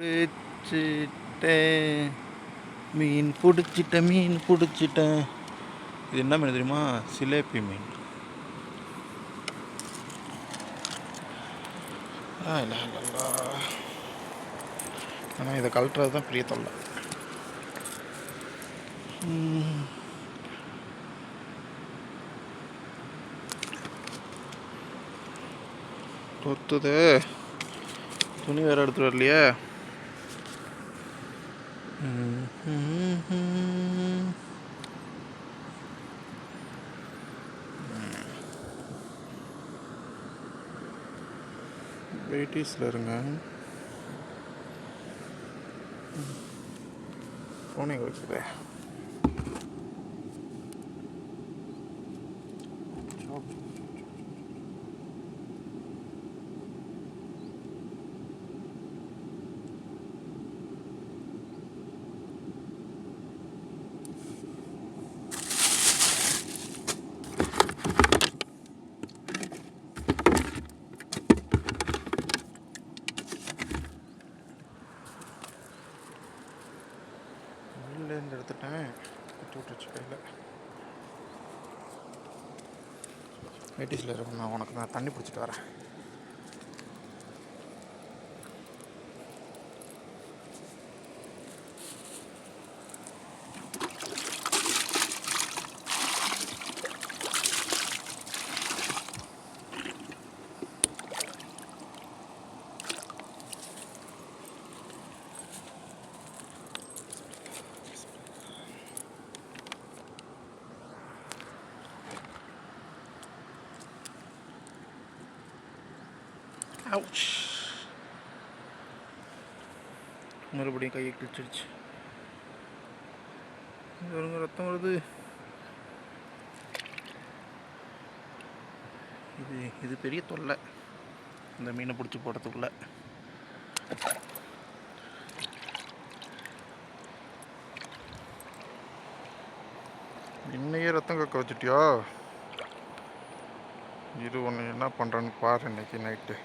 பிடிச்சிட்டேன். மீன் பிடிச்சிட்டேன் மீன் பிடிச்சிட்டேன். இது என்ன மீன் தெரியுமா? சிலேபி மீன். ஆனால் இதை கழட்டுறது தான் பெரிய தொல்லை. ம். கொத்துது துணி வேறு எடுத்துட்டு வரலையே. வெயிட்டிஸில் இருங்க. ஃபோனை வைக்குதே உள்ளேருந்து எடுத்துட்டேன். குத்தி விட்டுருச்சு கையில். வெயிட்டிஸில் இருக்கும் நான் உனக்கு நான் தண்ணி பிடிச்சிட்டு வரேன். அவுச் மறுபடியும் கையை கிழிச்சிருச்சு வருங்க ரத்தம் வருது. இது இது பெரிய தொல்லை. இந்த மீனை பிடிச்சி போடுறதுக்குள்ள. இன்னையே ரத்தம் கக்க வச்சுட்டியா? இது ஒன்று என்ன பண்ணுறேன்னு பாரு இன்னைக்கு நைட்டு.